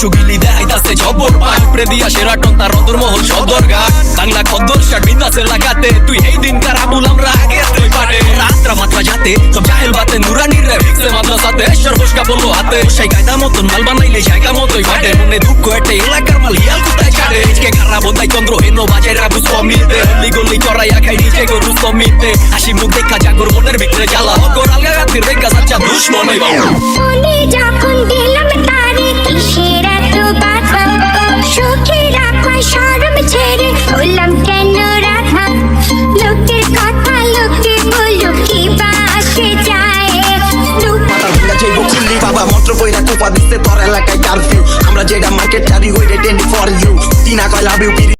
সুগিলি দেখাইতাছে জবর পায় উপরে দিয়া সেরাটন তার অন্তর্মহল সদর গান বাংলা খদ্দর শার্ট বিন্দাসে লাগাতে, তুই এই দিন কার আবুল আমরা আগে তুই পারে। রাত্রা মাত্রা যাতে, সব জাহেল বাতে, নুরানির রে ভিক্ষে মাদ্রাসাতে সর্বস্কা বলল হাতে সেই কায়দা মতন মাল বানাইলে জায়গা মতোই ফাটে মনে দুঃখ একটা এলাকার মাল হিয়াল কোথায় ছাড়ে? আজকে খারাপ বোধাই চন্দ্র হেন বাজে রাবু সমিতে হলি গলি চড়াইয়া খাই নিজে গরু সমিতে। হাসি মুখ দেখা জাগর মনের ভিতরে জ্বালা। অগর আলগা রাতের দেখা যাচ্ছা দুশ্মন হইবা। খুললি মন্ত্র মন্ত্র না কুপা দিচ্ছে তোর এলাকায় কারফিউ আমরা যেটা মার্কেট চাবি হয়ে টেন্ডি ফর ইউ তিনা কয় লাভ ইউ